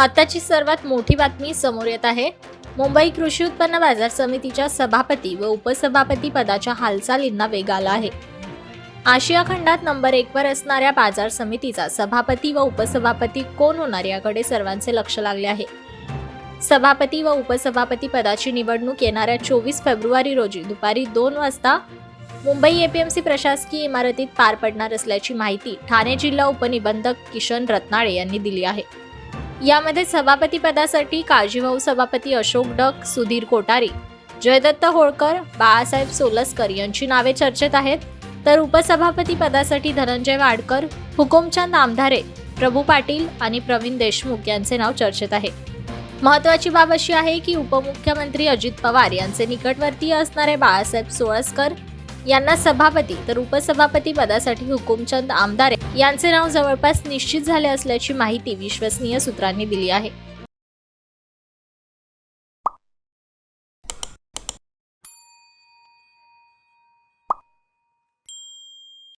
आताची सर्वात मोठी बातमी समोर येत आहे. मुंबई कृषी उत्पन्न बाजार समितीच्या सभापती व उपसभापती पदाच्या हालचालींना वेग आला आहे. आशिया खंडात नंबर एकवर असणाऱ्या बाजार समितीचा सभापती व उपसभापती कोण होणार याकडे सर्वांचे लक्ष लागले आहे. सभापती व उपसभापती पदाची निवडणूक येणाऱ्या चोवीस फेब्रुवारी रोजी दुपारी दोन वाजता मुंबई एपीएमसी प्रशासकीय इमारतीत पार पडणार असल्याची माहिती ठाणे जिल्हा उपनिबंधक किशन रत्नाळे यांनी दिली आहे. यामध्ये सभापती पदासाठी काळजीभाऊ सभापती अशोक डक सुधीर कोटारी जयदत्त होळकर बाळासाहेब सोलसकर यांची नावे चर्चेत आहेत. तर उपसभापती पदासाठी धनंजय वाडकर हुकुमचंद आमधारे प्रभू पाटील आणि प्रवीण देशमुख यांचे नाव चर्चेत आहे. महत्वाची बाब अशी आहे की उपमुख्यमंत्री अजित पवार यांचे निकटवर्तीय असणारे बाळासाहेब सोळसकर यांना सभापती तर उपसभापती पदासाठी हुकुमचंद आमदारे यांचे नाव जवळपास निश्चित झाले असल्याची माहिती विश्वसनीय सूत्रांनी दिली आहे.